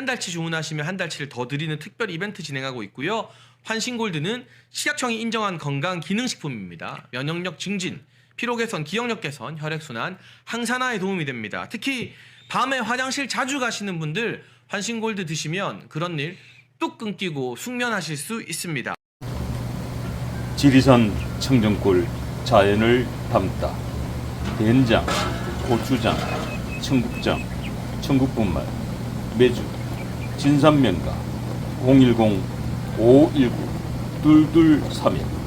한 달치 주문하시면 한 달치를 더 드리는 특별 이벤트 진행하고 있고요. 환신골드는 식약청이 인정한 건강 기능식품입니다. 면역력 증진, 피로 개선, 기억력 개선, 혈액 순환, 항산화에 도움이 됩니다. 특히 밤에 화장실 자주 가시는 분들 환신골드 드시면 그런 일 뚝 끊기고 숙면하실 수 있습니다. 지리산 청정골 자연을 담다 된장, 고추장, 청국장, 청국분말, 매주, 진산면가 010-519-2231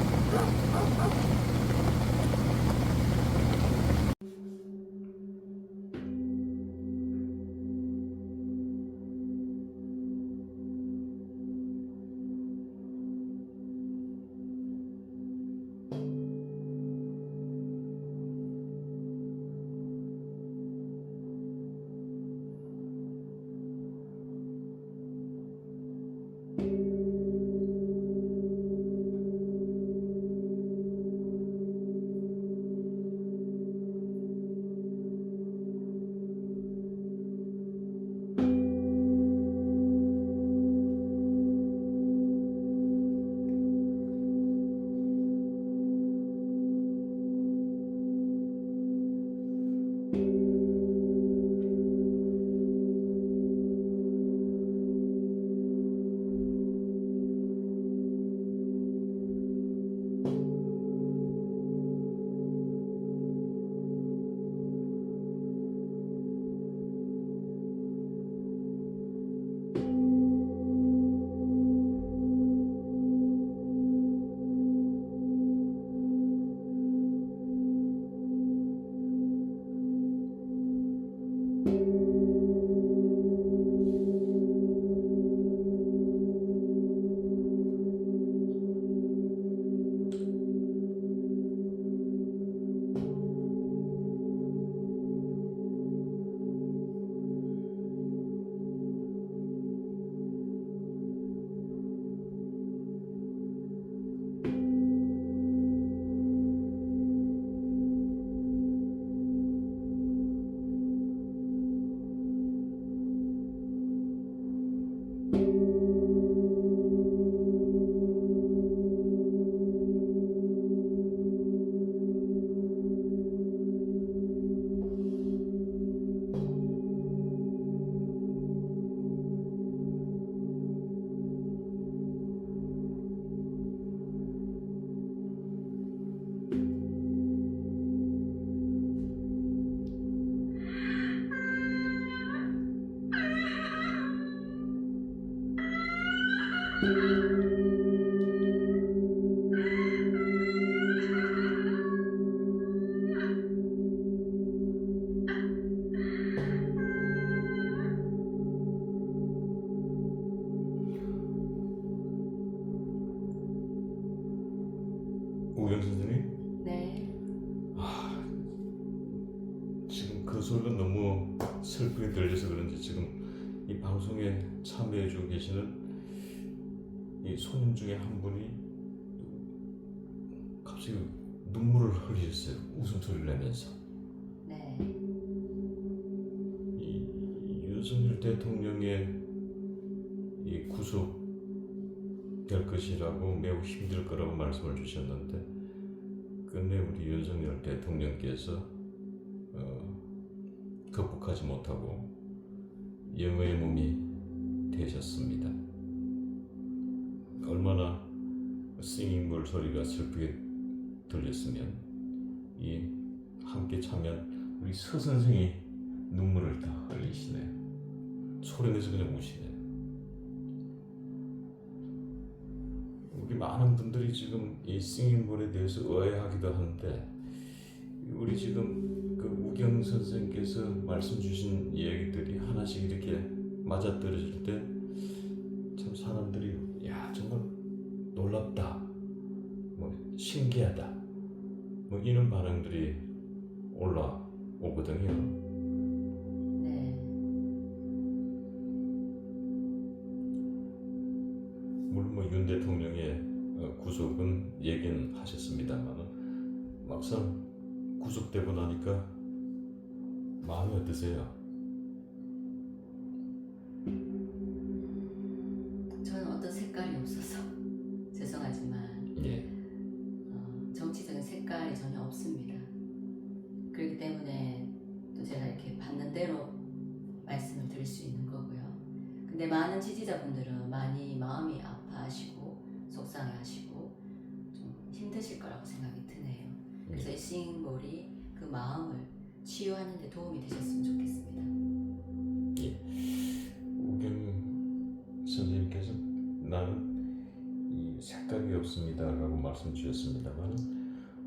우경 윤석열 대통령의 이 구속 될 것이라고 매우 힘들 거라고 말씀을 주셨는데 끝내 우리 윤석열 대통령께서 어, 극복하지 못하고 영의 몸이 되셨습니다. 얼마나 싱잉볼 소리가 슬프게 들렸으면 이 함께 참여한 우리 서 선생이 눈물을 다 흘리시네. 소리 내서 그냥 우시네. 우리 많은 분들이 지금 이 싱잉볼에 대해서 의아해하기도 하는데 우리 지금 그 우경 선생께서 말씀 주신 이야기들이 하나씩 이렇게 맞아 떨어질 때 참 사람들이 야 정말 놀랍다, 뭐 신기하다, 뭐 이런 반응들이 올라오거든요. 윤 대통령의 어, 구속은 얘기는 하셨습니다만 막상 구속되고 나니까 마음이 어떠세요? 나는 이 색깔이 없습니다라고 말씀 주셨습니다만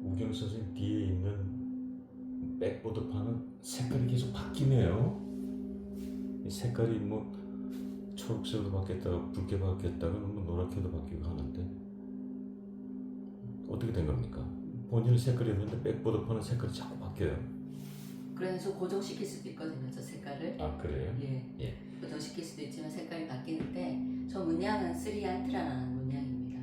우경 선생님 뒤에 있는 백보드판은 색깔이 계속 바뀌네요. 이 색깔이 뭐 초록색으로 바뀌었다가 붉게 바뀌었다가 뭐 노랗게도 바뀌고 하는데 어떻게 된 겁니까? 본인은 색깔이 없는데 백보드판은 색깔이 자꾸 바뀌어요. 그래서 고정시킬 수도 있거든요, 저 색깔을. 아 그래요? 예. 예. 고정시킬 수도 있지만 색깔이 바뀌는데 저 문양은 스리안트라라는 문양입니다.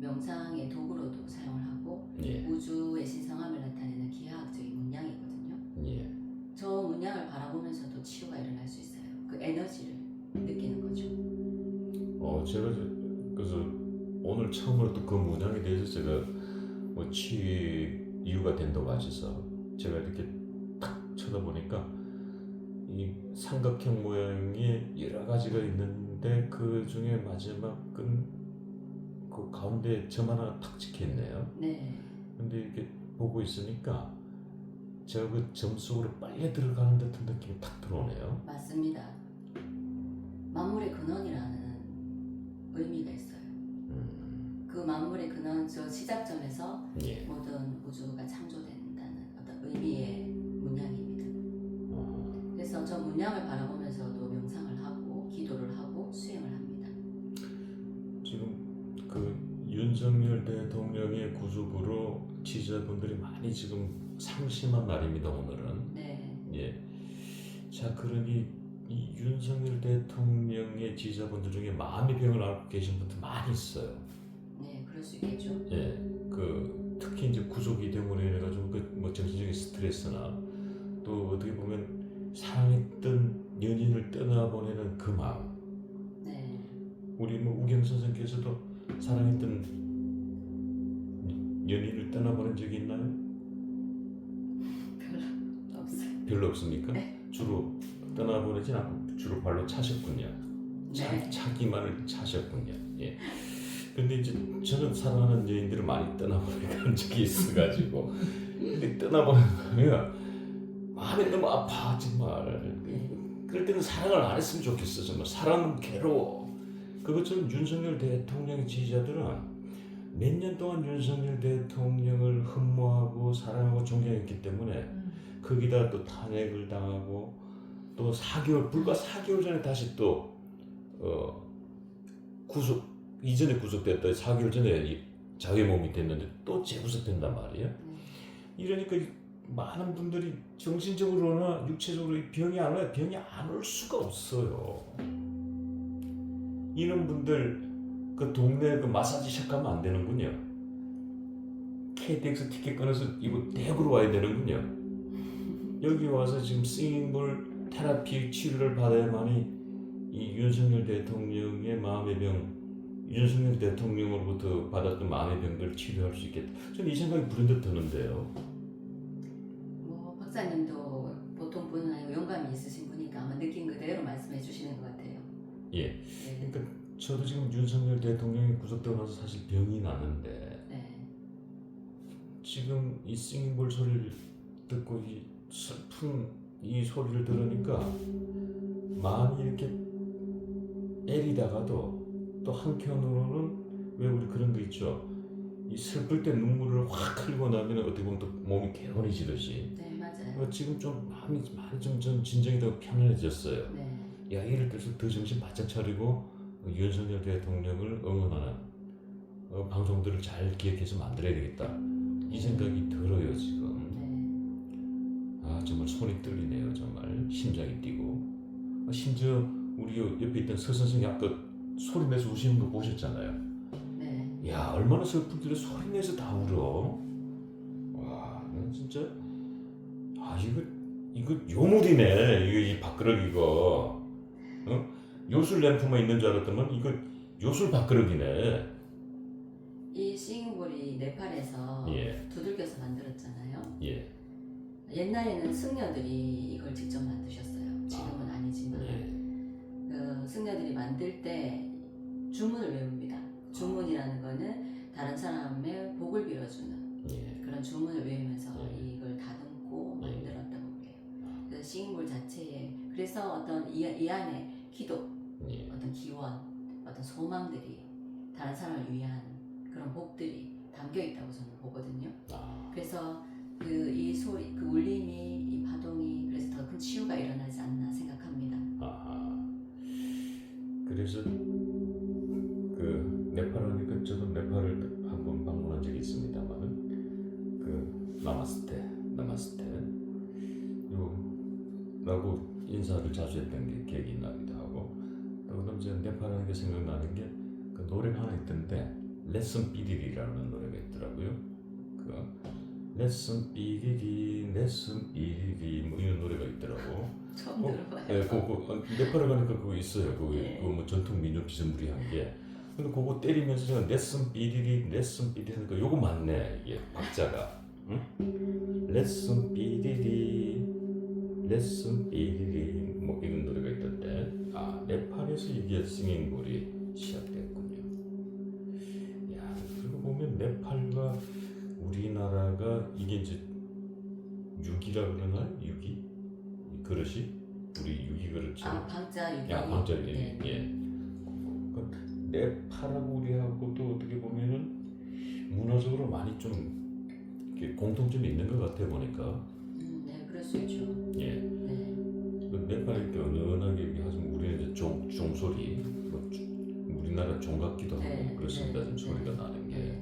명상의 도구로도 사용을 하고 예. 우주의 신성함을 나타내는 기하학적인 문양이거든요. 예. 저 문양을 바라보면서도 치유가 일어날 수 있어요. 그 에너지를 느끼는 거죠. 어 제가 저, 그래서 오늘 처음으로 또 그 문양에 대해서 제가 뭐 치유 이유가 된다고 하셔서 제가 이렇게 탁 쳐다보니까 이 삼각형 모양의 여러 가지가 있는데 그 중에 마지막은 그 가운데 점 하나 탁 찍혀 있네요. 네. 근데 이렇게 보고 있으니까 제가 그 점 속으로 빨려 들어가는 듯한 느낌이 탁 들어오네요. 맞습니다. 만물의 근원이라는 의미가 있어요. 음, 그 만물의 근원, 저 시작점에서 예. 모든 우주가 창조된다는 어떤 의미의 문양을 바라보면서도 명상을 하고 기도를 하고 수행을 합니다. 지금 그 윤석열 대통령의 구속으로 지지자분들이 많이 지금 상심한 날입니다 오늘은 네, 예. 자 그러니 이 윤석열 대통령의 지지자분들 중에 마음의 병을 앓고 계신 분들 많이 있어요. 네, 그럴 수 있겠죠. 예. 그 특히 이제 구속이 됨으로 인해 가지고 그뭐 정신적인 스트레스나 또 어떻게 보면 사랑했던 연인을 떠나보내는 그 마음. 네, 우리 뭐 우경 선생께서도 사랑했던 연인을 떠나보낸 적이 있나요? 별로 없어요. 별로 없습니까? 네. 주로 떠나보내진 않고 주로 발로 차셨군요. 차, 네, 차기만을 차셨군요. 예. 근데 이제 저는 사랑하는 여인들을 많이 떠나보낸 적이 있어가지고 근데 떠나보내면 마음이 너무 아파 정말. 그럴 때는 사랑을 안 했으면 좋겠어 정말. 사랑은 괴로워. 그것처럼 윤석열 대통령의 지지자들은 몇 년 동안 윤석열 대통령을 흠모하고 사랑하고 존경했기 때문에 거기다 또 탄핵을 당하고 또 4개월 불과 4개월 전에 다시 또 어, 구속 이전에 구속됐다 4개월 전에 이 자기 몸이 됐는데 또 재구속된단 말이에요. 이러니까 이 많은 분들이 정신적으로나 육체적으로 이 병이 안 와요. 병이 안 올 수가 없어요. 이런 분들 그 동네 그 마사지샵 가면 안 되는군요. KTX 티켓 끊어서 이거 대구로 와야 되는군요. 여기 와서 지금 싱잉볼 테라피 치료를 받아야만이 이 윤석열 대통령의 마음의 병, 윤석열 대통령으로부터 받았던 마음의 병들을 치료할 수 있겠다. 저는 이 생각이 불현듯 드는데요. 뭐 박사님도 보통 분은 아니고 영감이 있으신 분이니까 아마 느낀 그대로 말씀해 주시는 것 같아요. 예. 네, 그러니까 저도 지금 윤석열 대통령이 구속되고 나서 사실 병이 나는데 네, 지금 이 싱잉볼 소리를 듣고 이 슬픈 이 소리를 들으니까 마음이 이렇게 애리다가도 또 한편으로는 왜 우리 그런 거 있죠 이 슬플 때 눈물을 확 흘리고 나면 어떻게 보면 또 몸이 개운해지듯이 네. 어, 지금 좀 마음이 많이 좀, 좀 진정이 더 편안해졌어요. 네, 야 이럴 때서 더 정신 바짝 차리고 어, 윤석열 대통령을 응원하는 어, 방송들을 잘 기획해서 만들어야 되겠다. 이 생각이 들어요 지금. 네, 아 정말 손이 떨리네요 정말. 심장이 뛰고. 아, 심지어 우리 요 옆에 있던 서 선생이 아까 소리 내서 우시는 거 보셨잖아요. 네, 야 얼마나 슬픈데 소리 내서 다 울어. 와난 진짜 아 이거 이거 요물이네 이거 이 밥그릇 이거 어? 요술 램프만 있는 줄 알았더만 이거 요술 밥그릇이네 이 싱잉볼이 네팔에서 예 두들겨서 만들었잖아요. 예. 옛날에는 승려들이 이걸 직접 만드셨어요. 지금은 아 니지만 예. 그 승려들이 만들 때 주문을 외웁니다. 주문이라는 거는 다른 사람의 복을 빌어주는 예. 그런 주문을 외우면서 예. 이걸 다듬 고 예. 만들었다고 그래요. 그래서 싱잉볼 자체에 그래서 어떤 이, 이 안에 기도, 예. 어떤 기원, 어떤 소망들이 다른 사람을 위한 그런 복들이 담겨 있다고 저는 보거든요. 아, 그래서 그 이 소리, 그 울림이, 이 파동이 그래서 더 큰 치유가 일어나지 않나 생각합니다. 그래서 그 네팔하니까 저도 네팔을 한번 방문한 적이 있습니다만은 그 나마스테, 나마스테 요라고 인사를 자주 했던 게 기억이 나기도 하고 또 그다음 제가 네팔하는 게 생각나는 게 그 노래가 하나 있던데 레슨 삐리리라는 노래가 있더라고요. 그 레슨 삐리리, 레슨 삐리리 뭐 이런 노래가 있더라고. 처음 어? 들어봐요. 예, 그거 어, 네팔에 가니까 그거 있어요. 그거 예. 그거 뭐 전통 민족 비스무리 한 게. 근데 그거 때리면서 제가 레슨 삐리리 레슨 삐리리 하니까 요거 맞네 이게 박자가. 응? 레슨 삐리리 레슨 삐리리 뭐 이런 노래가 있던데 아 네팔에서 이게 싱잉볼이 시작됐군요. 야 그리고 보면 네팔과 우리나라가 이게 이제 육이라 그러나 육이 이 그릇이 우리 육이 그릇처럼 아, 방자 유기. 야, 방자 유기. 네. 예. 그 네팔하고 우리하고도 어떻게 보면은 문화적으로 많이 좀 이렇게 공통점이 있는 것 같아 보니까. 음, 네, 그럴 수 있죠. 예. 네. 그 네팔이 또 은은하게 얘기하지만 우리는 이제 종, 종소리, 뭐 주- 우리나라 종각기도 하고 네, 그렇습니다. 네, 좀 소리가 네. 나는 게. 네.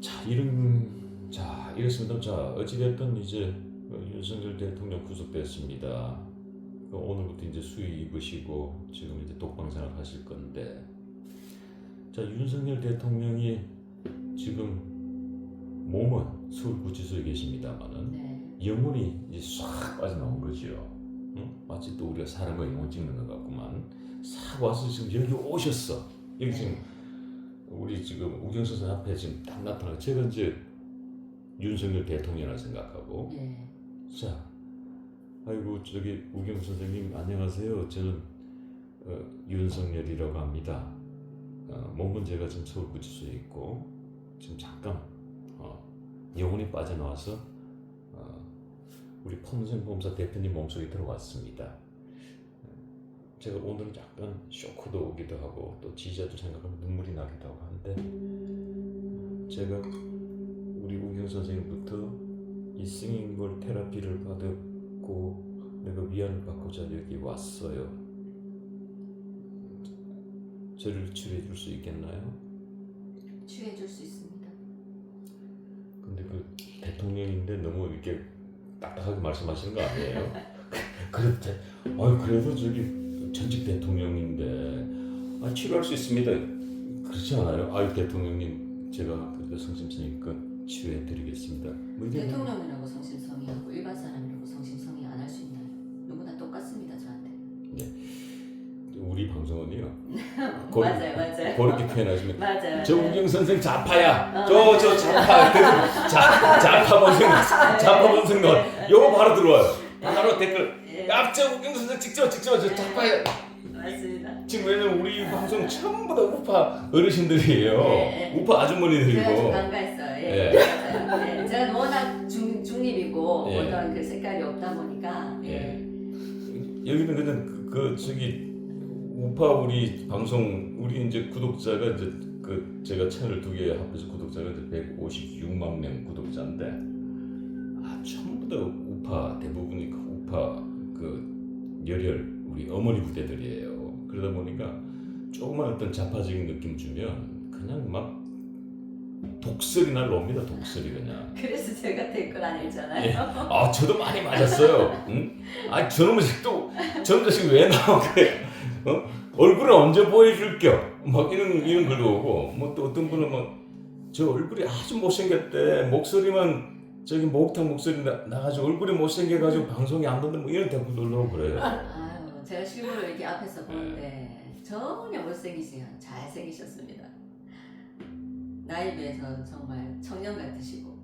자 이런 자 이렇습니다. 자 어찌됐든 이제 어, 윤석열 대통령 구속됐습니다. 그 오늘부터 이제 수위 입으시고 지금 이제 독방 생활 하실 건데 자 윤석열 대통령이 지금 몸은 서울구치소에 계십니다만은 네. 영혼이 이제 싹 빠져나온 거죠. 응? 마치 또 우리가 사람과 영혼 찍는 것 같구만. 싹 와서 지금 여기 오셨어. 여기 지금 우리 지금 우경선 선 앞에 지금 딱 나타나. 제가 이제 윤석열 대통령을 생각하고 네. 자, 아이고 저기 우경 선생님 안녕하세요. 저는 어, 윤석열이라고 합니다. 어, 몸은 제가 지금 서울 구치소에 있고 지금 잠깐 어, 영혼이 빠져나와서 어, 우리 폼생범사 대표님 몸속에 들어왔습니다. 어, 제가 오늘은 약간 쇼크도 오기도 하고 또 지지자도 생각하면 눈물이 나기도 하고 한데 제가 우리 우경 선생님부터 이 싱잉볼 테라피를 받았고 내가 위안을 받고자 여기 왔어요. 저를 치료해 줄 수 있겠나요? 취해줄 수 있습니다. 근데 그 대통령인데 너무 이렇게 딱딱하게 말씀하시는 거 아니에요? 그렇대. 아 그래도 저기 전직 대통령인데 아 치료할 수 있습니다. 그렇지 않아요? 아유 대통령님 제가 그래도 성심성의껏 치료해 드리겠습니다. 뭐- 대통령이라고 성심성의하고 일반 사람이라고 성심성의 방송은요. 맞아요, 맞아요. 그렇게 표현하시면 맞아요. 저. 우경 선생 좌파야. 어, 저 저 좌파. 그자 좌파 본성 좌파 본성 거. 요거 바로 들어와요. 바로 댓글. 예, 야, 저 우경 선생 직접 직접 저 좌파야. 맞습니다. 지금 왜냐면 우리 방송 전부 다 우파 어르신들이에요. 네, 네. 우파 제가 좀 아주머니들이고. 반가했어요. 예. 예. 맞아요. 예. 제가 워낙 중, 중립이고 예. 어떤 그 색깔이 없다 보니까 예. 예. 여기는 그냥 그, 그 저기 우파 우리 방송 우리 이제 구독자가 이제 그 제가 채널 두 개 합해서 구독자가 이제 156만 명 구독자인데 아 전부 다 우파 대부분이 그 우파 그 열혈 우리 어머니 부대들이에요. 그러다 보니까 조그만 어떤 자파적인 느낌 주면 그냥 막 독설이 날라옵니다. 독설이 그냥. 그래서 제가 댓글 안 읽잖아요. 예. 아 저도 많이 맞았어요. 응? 아 저놈의 또 저놈 자식 왜 그래? 어? 얼굴을 언제 보여줄 겨? 막 이런 이런 글도 오고 뭐 또 어떤 분은 막저 얼굴이 아주 못생겼대 목소리만 저기 목욕탕 목소리 나, 나가지고 얼굴이 못생겨가지고 방송이 안 된다 뭐 이런 댓글도 올라오고 그래요. 아유, 제가 실물을 이렇게 앞에서 보는데 전혀 못생기시고 잘생기셨습니다. 나이 비해서 정말 청년 같으시고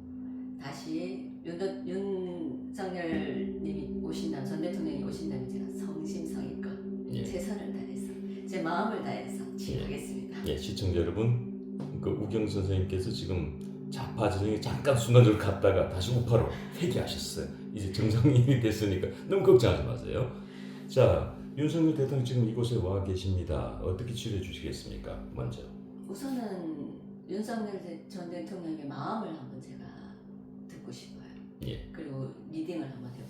다시 윤, 윤석열 님이 오신다면 전 대통령이 오신다면 제가 성심성의껏 예. 최선을 다해서 제 마음을 다해서 치유하겠습니다. 예, 시청자 여러분, 그 우경 선생님께서 지금 자파 지정에 잠깐 순간적으로 갔다가 다시 우파로 회귀하셨어요. 이제 정상인이 됐으니까 너무 걱정하지 마세요. 자, 윤석열 대통령 지금 이곳에 와 계십니다. 어떻게 치료해 주시겠습니까? 먼저. 우선은 윤석열 대- 전 대통령의 마음을 한번 제가 듣고 싶어요. 예. 그리고 리딩을 한번 싶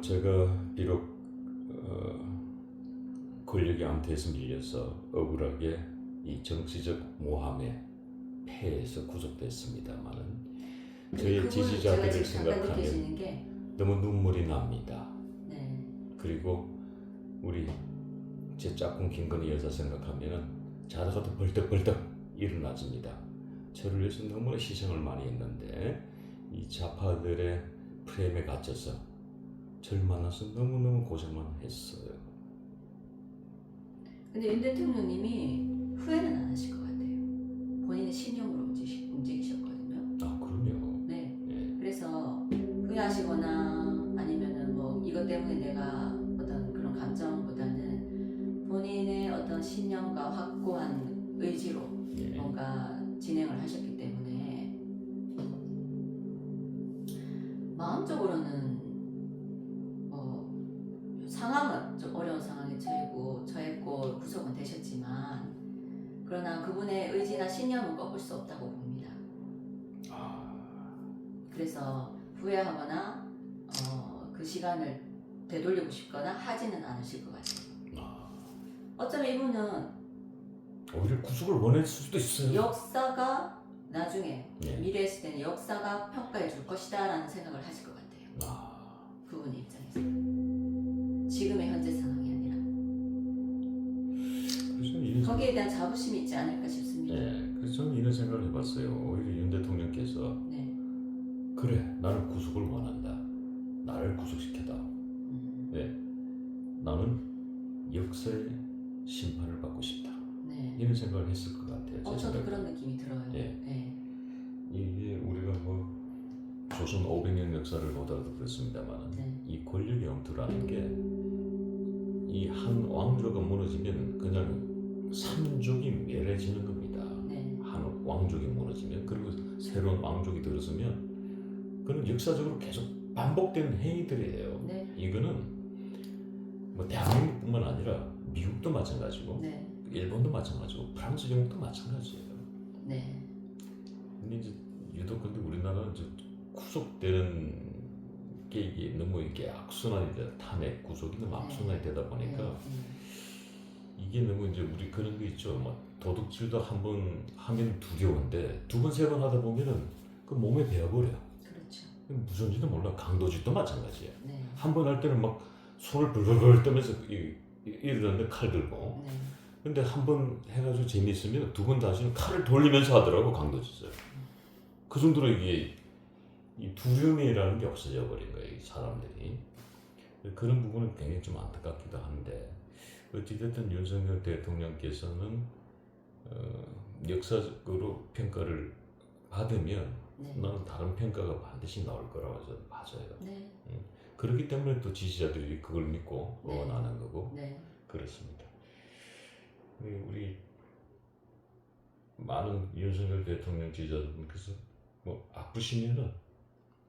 제가 비록 어, 권력의 암태에서 밀려서 억울하게 이 정치적 모함에 패해서 구속됐습니다만은 저의 그걸 지지자들을 생각하면 게 너무 눈물이 납니다. 네. 그리고 우리 제 짝꿍 김건희 여사 생각하면은 자다가도 벌떡벌떡 일어나집니다. 저를 위해서 너무나 희생을 많이 했는데 이 좌파들의 프레임에 갇혀서 저를 만나서 너무너무 고생만 했어요. 근데 윤 대통령님이 후회는 안 하실 것 같아요. 본인의 신념으로 움직이, 움직이셨거든요. 아 그럼요. 네. 예. 그래서 후회하시거나 아니면은 뭐 이것 때문에 내가 어떤 그런 감정보다는 본인의 어떤 신념과 확고한 의지로 예. 뭔가 진행을 하셨기 때문에 10년 못 꺾을 수 없다고 봅니다. 아... 그래서 후회하거나 어, 그 시간을 되돌리고 싶거나 하지는 않으실 것 같아요. 아... 어쩌면 이분은 오히려 구속을 원했을 수도 있어요. 역사가 나중에 예. 미래에 있을 때는 역사가 평가해 줄 것이다 라는 생각을 하실 것 같아요. 아... 그분의 입장에서. 지금의 현재 상황이 아니라. 거기에 대한 자부심이 있지 않을까 싶습니다. 예. 그래서 저는 이런 생각을 해봤어요. 오히려 윤 대통령께서 네. 그래 나는 구속을 원한다. 나를 구속시켜다. 음, 네, 나는 역사의 심판을 받고 싶다. 네. 이런 생각을 했을 것 같아요. 제 어, 저도. 그런 느낌이 들어요. 예. 네. 이게 우리가 뭐 조선 500년 역사를 보더라도 그렇습니다만 네. 이 권력의 영토라는 게 이 한 왕조가 무너지면 그냥 삼족이 멸해지는 겁니다. 네. 한 왕족이 무너지면 그리고 새로운 왕족이 들어서면 그는 역사적으로 계속 반복되는 행위들이에요. 네. 이거는 뭐 대한민국뿐만 아니라 미국도 마찬가지고 네. 일본도 마찬가지고 프랑스 영국도 마찬가지예요. 네. 근데 이제 유독 근데 우리나라는 이제 구속되는 게 이게 너무 이게 악순환이 돼 탄핵 구속이 너무 악순환이 되다 보니까 네. 이게 너무 이제 우리 그런 거 있죠. 뭐 도둑질도 한 번 하면 두려운데 두 번 세 번 하다 보면은 그 몸에 배어버려. 그렇죠. 무슨지도 몰라. 강도짓도 마찬가지예요. 네. 한 번 할 때는 막 손을 불글글 떠면서 이, 이- 이러는데 칼 들고. 네. 근데 한 번 해가지고 재미있으면 두 번 다시는 칼을 돌리면서 하더라고 강도짓을. 그 정도로 이게 이 두려움이라는 게 없어져 버린 거예요. 이 사람들이. 그런 부분은 굉장히 좀 안타깝기도 한데 어찌됐든 윤석열 대통령께서는 어, 역사적으로 평가를 받으면 네. 나는 다른 평가가 반드시 나올 거라고 저는 봐져요. 네. 그렇기 때문에 또 지지자들이 그걸 믿고 네. 응원하는 거고 네. 그렇습니다. 우리, 우리 많은 윤석열 대통령 지지자분께서 뭐 아프시면은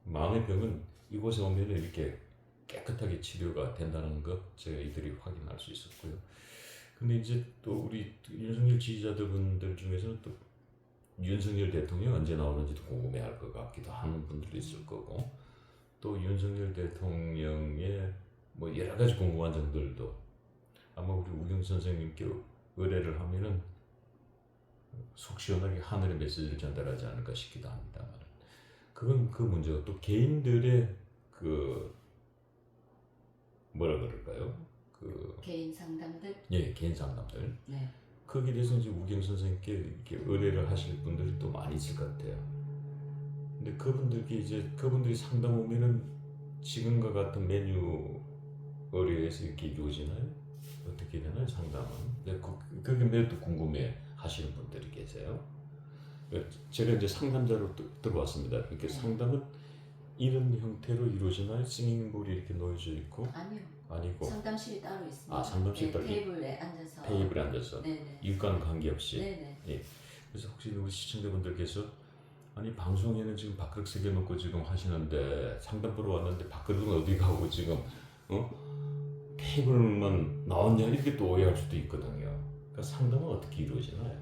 마음의 병은 이곳에 오면은 이렇게 깨끗하게 치료가 된다는 것 제가 이들이 확인할 수 있었고요. 근데 이제 또 우리 윤석열 지지자들분들 중에서는 또 윤석열 대통령 언제 나오는지도 궁금해할 것 같기도 하는 분들도 있을 거고 또 윤석열 대통령의 뭐 여러 가지 궁금한 점들도 아마 우리 우경 선생님께 의뢰를 하면은 속 시원하게 하늘의 메시지를 전달하지 않을까 싶기도 합니다만 그건 그 문제고 또 개인들의 그 뭐라 그럴까요? 그 개인 상담들. 예, 개인 상담들 네. 거기에 대해서 이제 우경 선생님께 이렇게 의뢰를 하실 분들이 또 많이 있을 것 같아요. 근데 그분들께 이제 그분들이 상담 오면은 지금과 같은 메뉴 의뢰에서 이렇게 이루어지나요? 어떻게 되나요 상담은? 근데 그, 그게 매우 또 궁금해 하시는 분들이 계세요. 제가 이제 상담자로 또 들어왔습니다. 이렇게 네. 상담은 이런 형태로 이루어지나요? 싱잉볼이 이렇게 놓여져 있고 아니요. 아니고 상담실이 따로 있습니다. 아, 상담실 네, 따로. 테이블에 앉아서. 테이블에 앉아서 네네. 이과는 관계없이 네네. 그래서 혹시 우리 시청자분들께서 아니 방송에는 지금 밥그릇 세개 놓고 지금 하시는데 상담 보러 왔는데 밥그릇은 어디 가고 지금 어 테이블만 나왔냐 이렇게 또 오해할 수도 있거든요. 그러니까 상담은 어떻게 이루어지나요?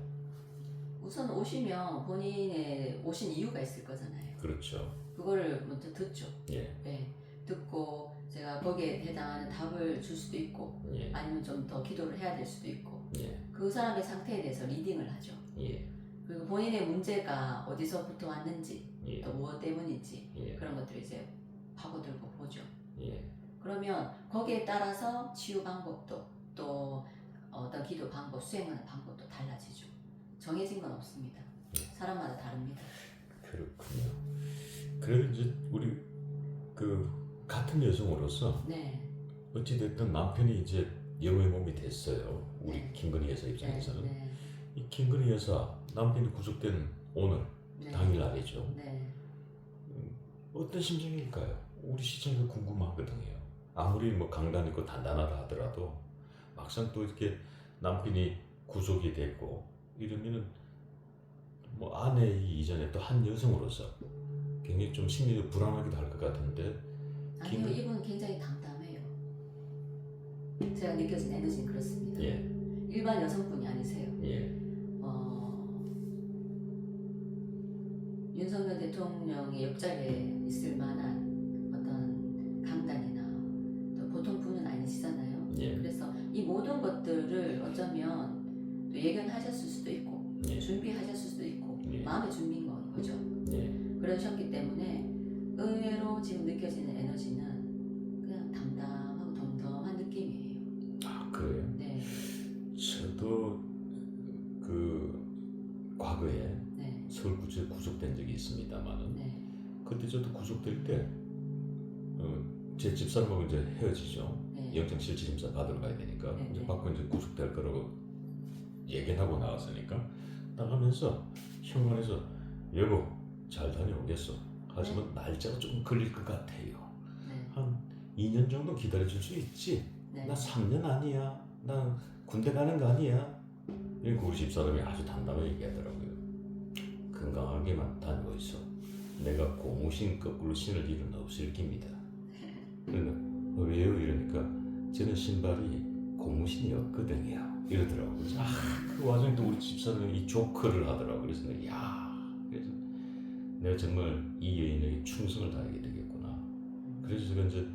우선 오시면 본인의 오신 이유가 있을 거잖아요. 그렇죠. 그거를 먼저 듣죠. 예, 네. 듣고 제가 거기에 해당하는 답을 줄 수도 있고 예, 아니면 좀 더 기도를 해야 될 수도 있고 예, 그 사람의 상태에 대해서 리딩을 하죠. 예, 그리고 본인의 문제가 어디서부터 왔는지 예, 또 무엇 때문인지 예, 그런 것들을 이제 파고들고 보죠. 예, 그러면 거기에 따라서 치유 방법도 또 어떤 기도 방법, 수행하는 방법도 달라지죠. 정해진 건 없습니다. 사람마다 다릅니다. 그렇군요. 그래도 이제 우리 그 같은 여성으로서 네. 어찌 됐든 남편이 이제 영의 몸이 됐어요. 우리 네. 김건희 여사 네. 입장에서는 네. 이 김건희 여사 남편이 구속된 오늘 네. 당일날이죠. 네. 어떤 심정일까요? 우리 시청자 궁금하거든요. 아무리 뭐 강단 있고 단단하다 하더라도 막상 또 이렇게 남편이 구속이 됐고 이러면은 뭐 아내 이전에 또 한 여성으로서 굉장히 좀 심리적 불안하기도 할 것 같은데 아니요, 김- 이분은 굉장히 담담해요. 제가 느껴진 에너지는 그렇습니다. 예, 일반 여성분이 아니세요. 예, 어, 윤석열 대통령의 옆자리에 있을 만한 어떤 강단이나 또 보통 분은 아니시잖아요. 예, 그래서 이 모든 것들을 어쩌면 또 예견하셨을 수도 있고 예, 준비하셨을 수도 있고 예. 마음의 준비인 거- 거죠. 예, 그러셨기 때문에 의외로 지금 느껴지는 에너지는 그냥 담담하고 덤덤한 느낌이에요. 아 그래요? 네, 저도 그 과거에 네, 서울구치소에 구속된 적이 있습니다만은 네, 그때 저도 구속될 때, 어, 제 집사람하고 이제 헤어지죠. 네. 영장실질 심사 받으러 가야 되니까. 네, 이제 네. 받고 이제 구속될 거라고 얘기를 하고 나왔으니까. 나가면서 현관에서, 여보, 잘 다녀오겠어. 하지만 날짜가 조금 걸릴 것 같아요. 네, 한 2년 정도 기다려줄 수 있지? 네. 나 3년 아니야. 나 군대 가는 거 아니야. 이렇게 우리 집사람이 아주 담담하게 얘기하더라고요. 건강하게만 다니고 있어. 내가 고무신 거꾸로 신을 일은 없을 깁니다. 그러니까 어, 왜요? 이러니까 저는 신발이 고무신이 없거든요. 이러더라고요. 그래서 아, 그 와중에 또 우리 집사람이 이 조커를 하더라고요. 그래서 내가 야, 그래서 내가 정말 이 여인에게 충성을 다하게 되겠구나. 그래서 제가 이제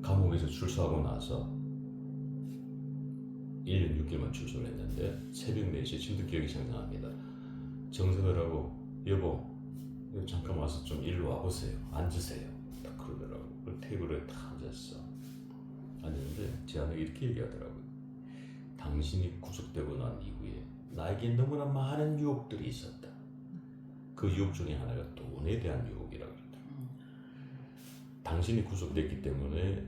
감옥에서 출소하고 나서 1년 6개월만 출소를 했는데 새벽 4시에 지금도 기억이 생생합니다. 정선우라고 여보 여기 잠깐 와서 좀 일로 와보세요. 앉으세요. 딱 그러더라고. 그 테이블에 딱 앉았어. 앉았는데 제 아내가 이렇게 얘기하더라고요. 당신이 구속되고 난 이후에 나에게 너무나 많은 유혹들이 있었다. 그 유혹 중에 하나가 돈에 대한 유혹이라고 그러더라고요. 음, 당신이 구속됐기 때문에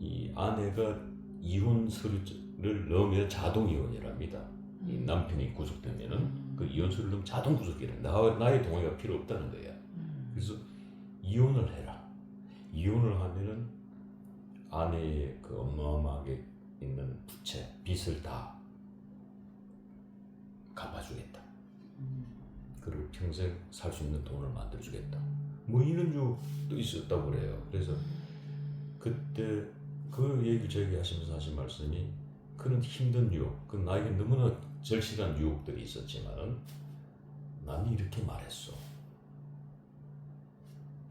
이 아내가 이혼 서류를 넣으면 자동 이혼이랍니다. 이 남편이 구속되면은 음. 그 이혼 서류를 넣으면 자동 구속이래. 나 나의 동의가 필요 없다는 거야. 음. 그래서 이혼을 해라. 이혼을 하면은 아내의 그 어마어마하게 있는 부채, 빚을 다 갚아주겠다. 음. 그리고 평생 살 수 있는 돈을 만들어주겠다. 뭐 이런 유혹도 있었다고 그래요. 그래서 그때 그 얘기를 저에게 하시면서 하신 말씀이 그런 힘든 유혹, 그 나에게 너무나 절실한 유혹들이 있었지만은 나는 이렇게 말했어.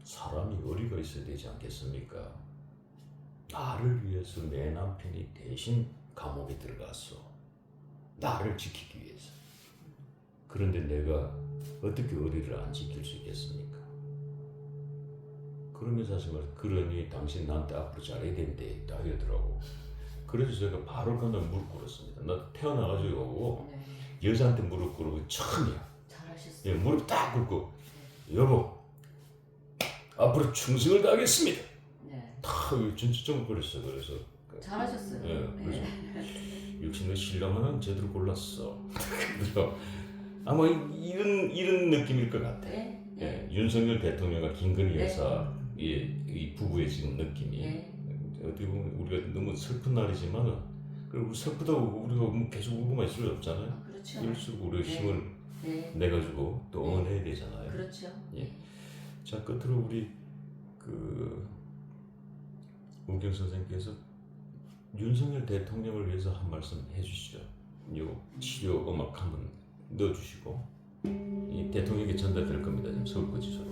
사람이 어리가 있어야 되지 않겠습니까? 나를 위해서 내 남편이 대신 감옥에 들어갔어. 나를 지키기 위해서. 그런데 내가 어떻게 어리를 안 지킬 수 있겠습니까? 그러면서 하신 말, 그러니 당신 나한테 앞으로 잘해야 된대. 딱 이러더라고. 그래서 제가 바로 그날 무릎 꿇었습니다. 나 태어나가지고 네, 여자한테 무릎 게 처음이야. 잘하셨어요. 예, 무릎 딱 꿇고, 여보, 앞으로 충성을 다하겠습니다. 네, 탁 진짜 쩡거렸어. 그래서 잘하셨어요. 예, 네. 그래서 역시 내 신랑 하나는 제대로 골랐어. 그래서 아마 이런 이런 느낌일 것 같아. 네. 예, 윤석열 대통령과 김건희 네. 여사 이, 이 부부의 지금 느낌이 네. 어떻게 보면 우리가 너무 슬픈 날이지만은 그리고 슬프다고 우리가 뭐 계속 울고만 있을 수 없잖아요. 아, 그렇죠. 이럴수록 우리가 네. 힘을 네. 내 가지고 또 응원해야 되잖아요. 그렇죠. 예. 자 끝으로 우리 그 우경 선생님께서 윤석열 대통령을 위해서 한 말씀 해주시죠. 요 치료 음악 한번 넣어주시고 이 대통령에게 전달될 겁니다. 지금 서울구치소로.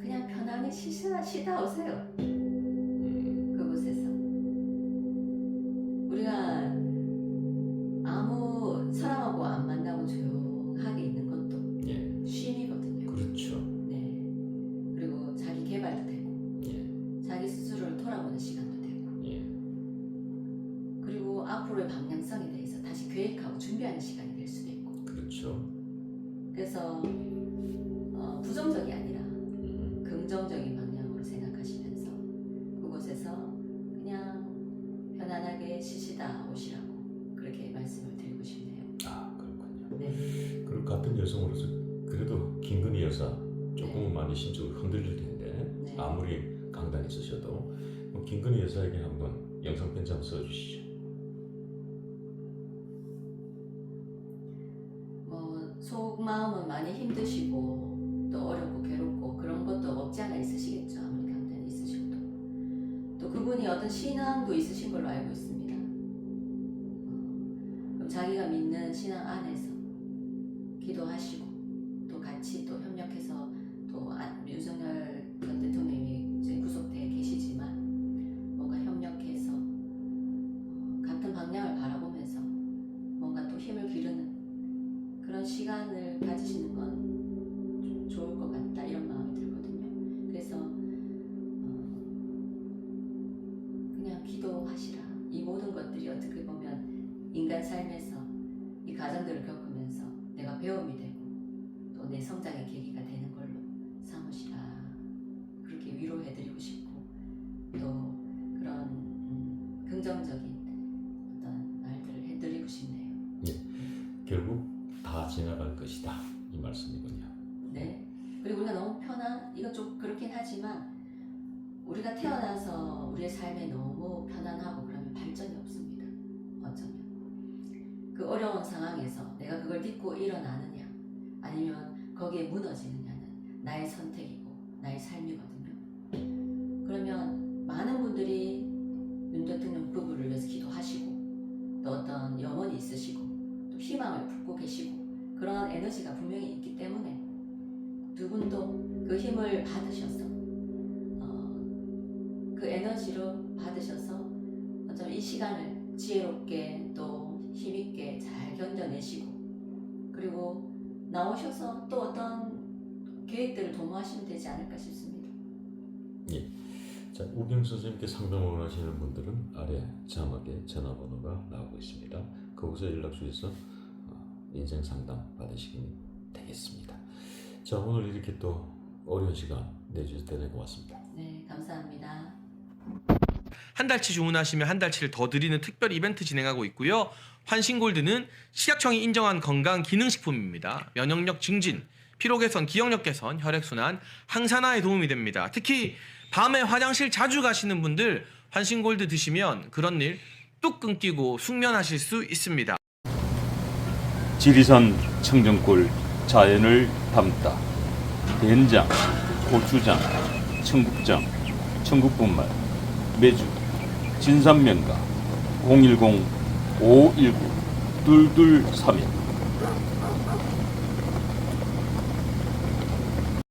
그냥 편안히 쉬시다 쉬다 오세요. 어떤 신앙도 있으신 걸로 알고 있습니다. 자기가 믿는 신앙 안에서 것이다 이 말씀이군요. 네. 그리고 우리가 너무 편한, 이건 좀 그렇긴 하지만, 우리가 태어나서 우리의 삶에 너무 편안하고 그러면 발전이 없습니다. 어쩌면. 그 어려운 상황에서 내가 그걸 딛고 일어나느냐, 아니면 거기에 무너지느냐는 나의 선택이고, 나의 삶이거든요. 그러면 많은 분들이 윤 대통령 부부를 위해서 기도하시고, 또 어떤 염원이 있으시고, 또 희망을 품고 계시고, 그런 에너지가 분명히 있기 때문에 두 분도 그 힘을 받으셔서 어, 그 에너지로 받으셔서 어쩜 이 시간을 지혜롭게 또 힘있게 잘 견뎌내시고 그리고 나오셔서 또 어떤 계획들을 도모하시면 되지 않을까 싶습니다. 자 우경 선생님께 상담을 원하시는 분들은 아래 자막에 전화번호가 나오고 있습니다. 거기서 연락 주셔서 어, 인생 상담 받으시면 되겠습니다. 자 오늘 이렇게 또 어려운 시간 내주셔서 대단히 고맙습니다. 네, 감사합니다. 한 달치 주문하시면 한 달치를 더 드리는 특별 이벤트 진행하고 있고요. 환신골드는 식약청이 인정한 건강 기능식품입니다. 면역력 증진, 피로 개선, 기억력 개선, 혈액 순환, 항산화에 도움이 됩니다. 특히 밤에 화장실 자주 가시는 분들 환신골드 드시면 그런 일 뚝 끊기고 숙면하실 수 있습니다. 지리산 청정골 자연을 담다. 된장, 고추장, 청국장, 청국분말, 매주, 진산면가 010-519-2231